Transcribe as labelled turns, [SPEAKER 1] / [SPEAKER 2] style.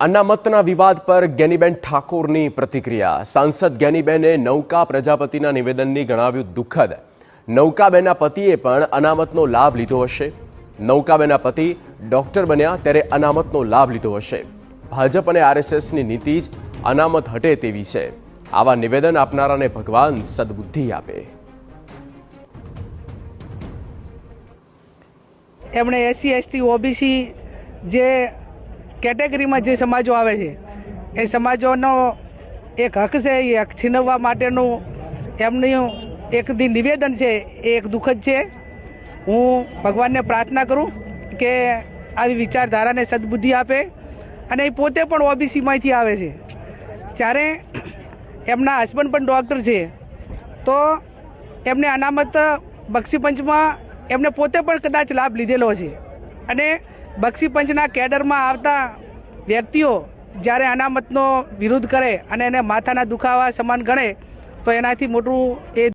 [SPEAKER 1] અનામતના વિવાદ પર ગેનીબેન ઠાકોરની પ્રતિક્રિયા. સાંસદ ગેનીબેને નૌકા પ્રજાપતિના નિવેદનની ગણાવ્યું દુઃખદ. નૌકાબેનના પતિએ પણ અનામતનો લાભ લીધો હશે. નૌકાબેનના પતિ ડોક્ટર બન્યા ત્યારે અનામતનો લાભ લીધો હશે. ભાજપ અને આરએસએસની નીતિ જ અનામત હટે તેવી છે. આવા નિવેદન આપનારાને ભગવાન સદબુદ્ધિ આપે.
[SPEAKER 2] એમણે એસસી, એસટી, ઓબીસી જે કેટેગરીમાં જે સમાજો આવે છે, એ સમાજોનો એક હક છે, એ હક છીનવવા માટેનું એમનું એક નિવેદન છે, એ એક દુઃખદ છે. હું ભગવાનને પ્રાર્થના કરું કે આવી વિચારધારાને સદબુદ્ધિ આપે અને એ પોતે પણ ઓબીસીમાંથી આવે છે. જ્યારે એમના હસબન્ડ પણ ડૉક્ટર છે, તો એમને અનામત બક્ષીપંચમાં એમને પોતે પણ કદાચ લાભ લીધેલો છે. અને બક્ષીપંચના કેડરમાં આવતા વ્યક્તિઓ જ્યારે અનામતનો વિરોધ કરે અને એને માથાના દુખાવા સમાન ગણે, તો એનાથી મોટું એ